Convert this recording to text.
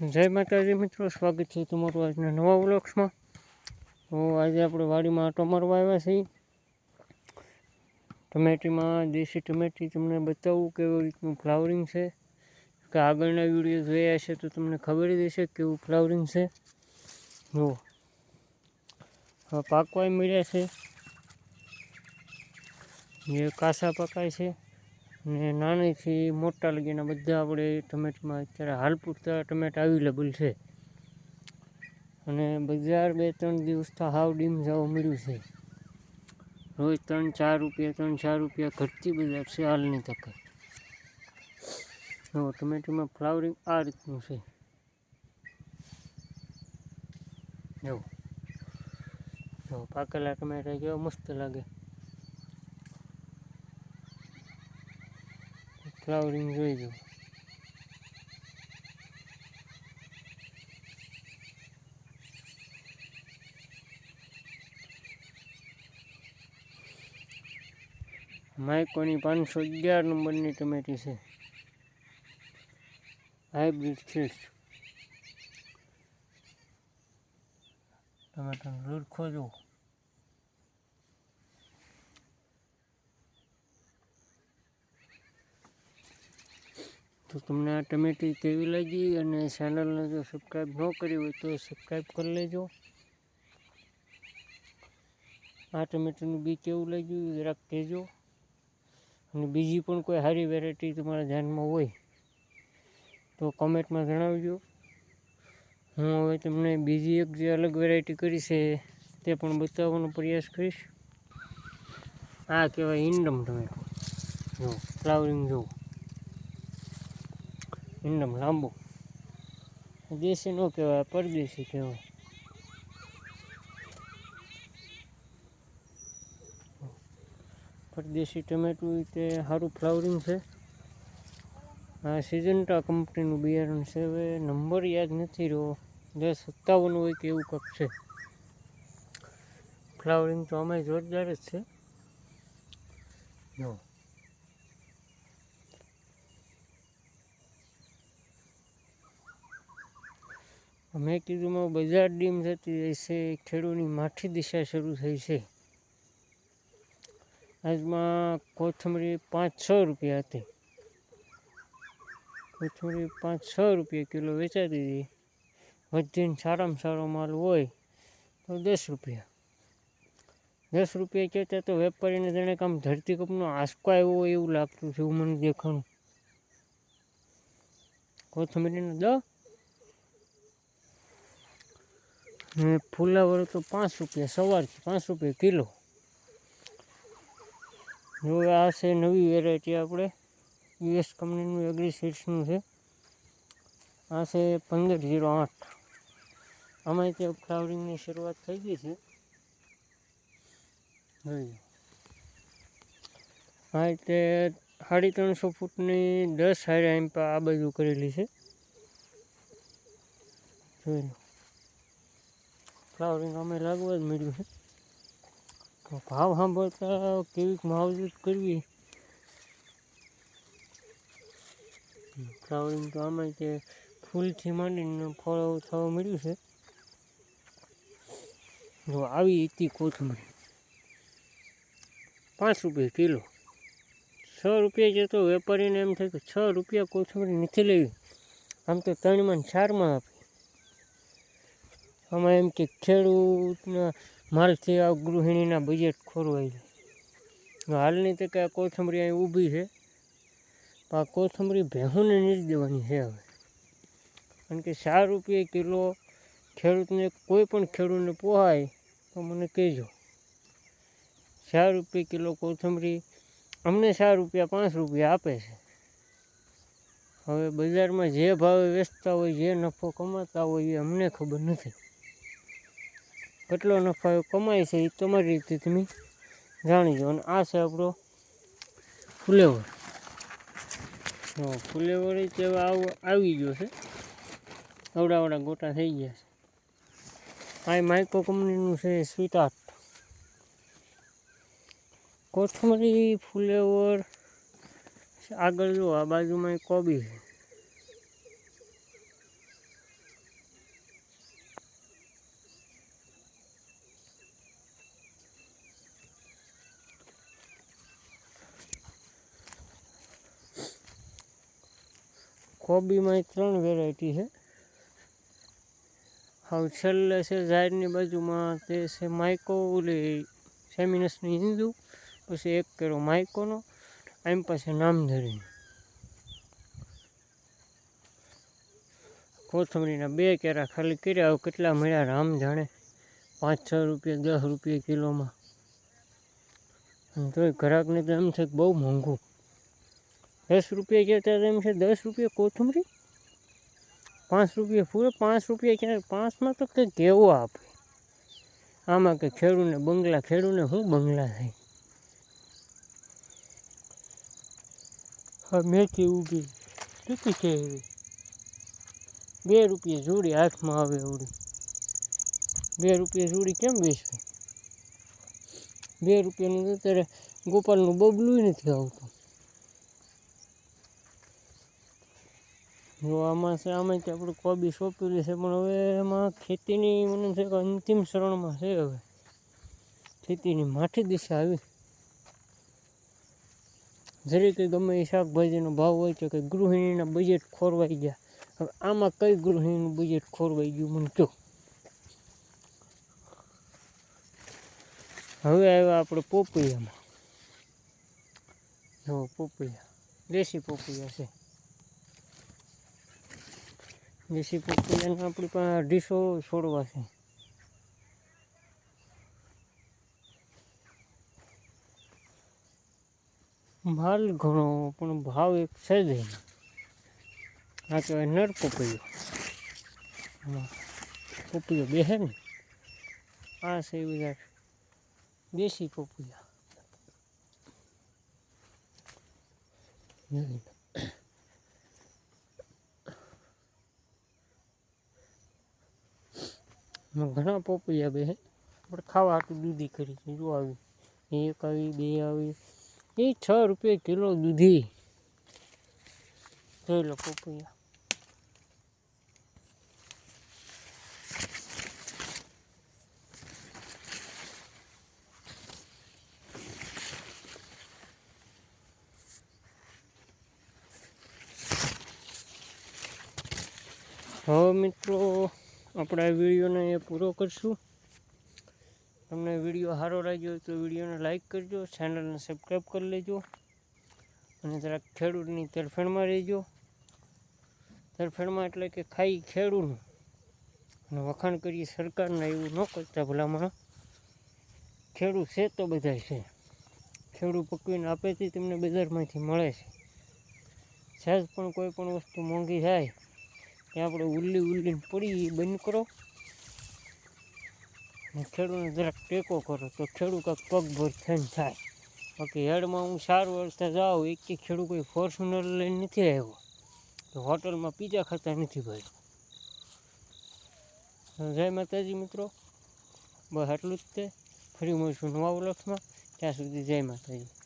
જય માતાજી મિત્રો, સ્વાગત છે તમારું આજના નવા વ્લોગ્સમાં. તો આજે આપણે વાડીમાં આટો મારવા આવ્યા છીએ. ટમેટીમાં, દેશી ટમેટી તમને બતાવું કેવી રીતનું ફ્લાવરિંગ છે. કે આગળના વીડિયો જોયા છે તો તમને ખબર હશે કેવું ફ્લાવરિંગ છે. જુઓ પાકવાય મળ્યા છે. જે કાસા પકાય છે. ને નાનીથી મોટા લગીના બધા આપણે ટમેટમાં અત્યારે હાલ પૂરતા ટમેટા અવેલેબલ છે. અને બજાર બે ત્રણ દિવસથી હાવ ડીમ જવા મળ્યું છે. રોજ ત્રણ ચાર રૂપિયા, ત્રણ ચાર રૂપિયા ઘટતી બજાર છે હાલની તકે. જો ટમેટામાં ફ્લાવરિંગ આ રીતનું છે. જો પાકેલા ટમેટા કેવા મસ્ત લાગે. ફ્લાવરિંગ જોઈ જો માઇકોની પાંચસો અગિયાર નંબરની ટમેટી છે. હાઇબ્રિડ છે ટમેટાનો રૂરખો જુઓ તમને આ ટમેટી કેવી લાગી અને ચેનલને જો સબસ્ક્રાઈબ ન કરી હોય તો સબસ્ક્રાઈબ કરી લેજો. આ ટમેટાનું બી કેવું લાગ્યું જરાક કહેજો. અને બીજી પણ કોઈ સારી વેરાયટી તમારા ધ્યાનમાં હોય તો કોમેન્ટમાં જણાવજો. હું હવે તમને બીજી એક જે અલગ વેરાયટી કરી છે તે પણ બતાવવાનો પ્રયાસ કરીશ. આ કહેવાય ઇન્ડમ ટમેટો જો ફ્લાવરિંગ જુઓ ઇન્ડમ લાંબુ. દેશી ન કહેવાય, પરદેશી કહેવાય. પરદેશી ટમેટું તે સારું ફ્લાવરિંગ છે. આ સિઝન્ટા કંપનીનું બિયારણ છે. હવે નંબર યાદ નથી રહ્યો. દસ સત્તાવન હોય કે એવું કંઈક છે. ફ્લાવરિંગ તો અમે જોરદાર જ છે. જો. મેં કીધું માં બજાર ડીમ થતી જાય છે ખેડૂતની માઠી દિશા શરૂ થઈ છે. આજમાં કોથમરી પાંચ છ રૂપિયા હતી. કોથમરી પાંચ છ રૂપિયા કિલો વેચાતી હતી. વધીને સારામાં સારો માલ હોય તો દસ રૂપિયા. દસ રૂપિયા કહેતા તો વેપારીને જાણે કામ ધરતીકપનો આંસકો આવ્યો હોય એવું લાગતું છે એવું મને દેખાણું. કોથમરીનો દસ ને ફુલાવર તો પાંચ રૂપિયા, સવારથી પાંચ રૂપિયા કિલો. જો આ છે નવી વેરાયટી આપણે યુએસ કંપનીનું એગ્રી સીડ્સનું છે. આ છે પંદર જીરો આઠ. આમાં ત્યાં ફ્લાવરિંગની શરૂઆત થઈ ગઈ છે. જોઈ હા તે સાડી ત્રણસો ફૂટની દસ હારે એમ આ બાજુ કરેલી છે. જોઈ લો ફ્લાવરિંગ અમે લાગવા જ મળ્યું છે. તો ભાવ સાંભળતા કેવીક માવજત કરવી. ફ્લાવરિંગ તો આમાં તે ફૂલથી માંડીને ફળ થવા મળ્યું છે. જો આવી હતી કોથમરી. પાંચ રૂપિયા કિલો. છ રૂપિયા જતો વેપારીને એમ થાય કે છ રૂપિયા કોથમરી નથી લેવી. આમ તો ત્રણમાં ચારમાં આપે. આમાં એમ કે ખેડૂતના માલથી આ ગૃહિણીના બજેટ ખોરવાઈ જાય. હાલની તકે આ કોથમરી અહીં ઊભી છે. આ કોથમરી ભેહુંને નીચ દેવાની છે હવે. કારણ કે ચાર રૂપિયા કિલો ખેડૂતને કોઈ પણ ખેડૂતને પોહાય તો મને કહેજો. ચાર રૂપિયા કિલો કોથમરી અમને ચાર રૂપિયા, પાંચ રૂપિયા આપે છે. હવે બજારમાં જે ભાવે વેચતા હોય, જે નફો કમાતા હોય એ અમને ખબર નથી. કેટલો નફો કમાય છે એ તમારી રીતે તમે જાણી જાઓ. અને આ છે આપણો ફુલેવર. ફુલેવર જેવા આવ આવી ગયો છે. અવડાવડા ગોટા થઈ ગયા છે. આ માઇક્રો કંપનીનું છે સ્વીટાર્ટ કોથમરી ફુલેવર આગળ જો આ બાજુમાં કોબી છે. કોબીમાં ત્રણ વેરાયટી છે. હવે છેલ્લે છે ઝાડની બાજુમાં તે છે માઇકો, ઓલી સેમિનસની હિન્દુ પછી એક કેરો માઇકોનો એમ પાસે ધરીને. કોથમરીના બે કેરા ખાલી કર્યા, હવે કેટલા મળ્યા રામ જાણે? પાંચ, છ રૂપિયા, દસ રૂપિયા કિલોમાં. તોય ઘરાકને તો એમ છે કે બહુ મોંઘું. દસ રૂપિયા કહેતા એમ છે દસ રૂપિયા કોથમરી પાંચ રૂપિયા પૂરે પાંચ રૂપિયા ક્યારે પાંચમાં તો કંઈક કેવો આપે આમાં કે ખેડૂને બંગલા ખેડૂને શું બંગલા થાય હા મેથી ઊભી કેટલી છે એવી બે રૂપિયા જોડી હાથમાં આવે એવડી બે રૂપિયા જોડી કેમ બેસવી બે રૂપિયાનું તો અત્યારે ગોપાલનું બબલું નથી આવતું. જો આમાં છે, આમાં કે આપણે કોબી સોંપેલી છે, પણ હવે એમાં ખેતીની મને છે કે અંતિમ શરણમાં છે હવે. ખેતીની માઠી દિશા આવી. જરી કંઈ ગમે એ શાકભાજીનો ભાવ હોય છે કે ગૃહિણીના બજેટ ખોરવાઈ ગયા. હવે આમાં કઈ ગૃહિણીનું બજેટ ખોરવાઈ ગયું મને કહો. હવે આવ્યા આપણે પોપૈયામાં. જો પોપૈયા, દેશી પોપૈયા છે. દેશી પોપૈયાના આપણી પાસે અઢીસો છોડવા છે. માલ ઘણો, પણ ભાવ એક છે જ આ કહેવાય નર પોપૈયો. પોપૈયો બેસે ને? આ છે બધા દેશી પોપૈયા જોઈ લો. આમાં ઘણા પોપૈયા બે આપણે ખાવા હાટું દૂધી કરી છે, જો આવી. એક આવી, બે આવી. એ છ રૂપિયા કિલો દૂધી. જોઈ લો પોપૈયા. હવે મિત્રો આપણે આ વિડીયોને એ પૂરો કરશું. તમને વીડિયો સારો લાગ્યો તો વિડીયોને લાઇક કરજો ચેનલને સબસ્ક્રાઈબ કરી લેજો અને જરાક ખેડૂતની તરફેણમાં રહેજો. તરફેણમાં એટલે કે ખાઈ ખેડૂતનું. અને વખાણ કરીએ સરકારના એવું ન કરતા ભલામણ. ખેડૂત છે તો બધા છે. ખેડૂત પકવીને આપે તે તમને બજારમાંથી મળે છે. સહેજ પણ કોઈ પણ વસ્તુ મોંઘી થાય ત્યાં આપણે ઉલ્લી ઉલ્લીને પડી એ બંધ કરો. અને ખેડૂતને જરાક ટેકો કરો તો ખેડૂત કાંઈક પગભર થઈને થાય. બાકી હેડમાં હું સારું વર્ષે જાઉં, એક કે ખેડૂત કોઈ ફોર્ચ્યુનર લઈને નથી આવ્યો. તો હોટલમાં પીઝા ખાતા નથી ભાઈ. જય માતાજી મિત્રો. બસ આટલું જ તે. ફરી મળશું નવા વ્લોગ્સમાં ત્યાં સુધી જય માતાજી.